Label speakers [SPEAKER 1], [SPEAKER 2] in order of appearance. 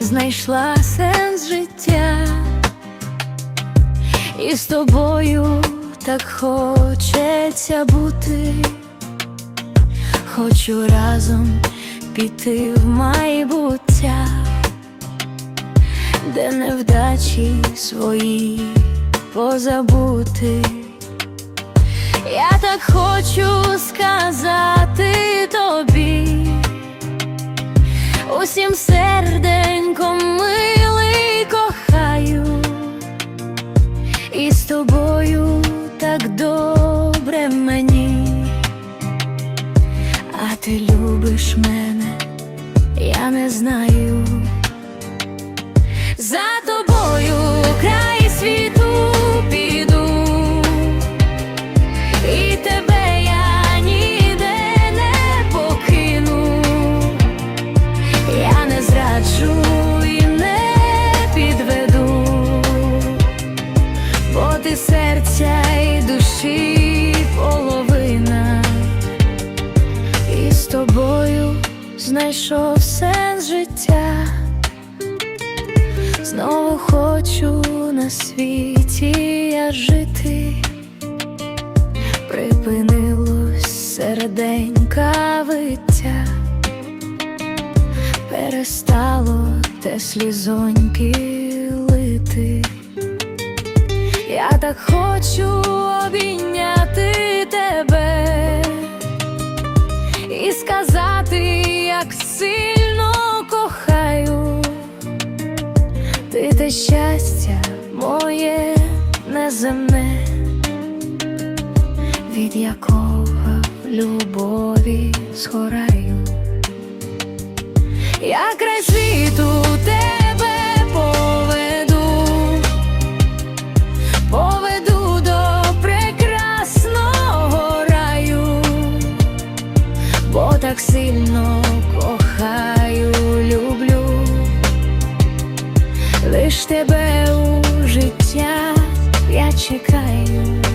[SPEAKER 1] знайшла сенс життя, і з тобою так хочеться бути, хочу разом піти в майбуття, де невдачі свої позабути. Я так хочу сказати усім серденьком милий кохаю, і з тобою так добре мені, а ти любиш мене, я не знаю. Душі половина, і з тобою знайшов сенс життя. Знову хочу на світі я жити. Припинилось серденька виття, перестало те слізоньки Так хочу обійняти тебе і сказати, як сильно кохаю, ти те щастя моє неземне від якого любові згораю. Я край так сильно кохаю, люблю, лиш тебе у життя я чекаю.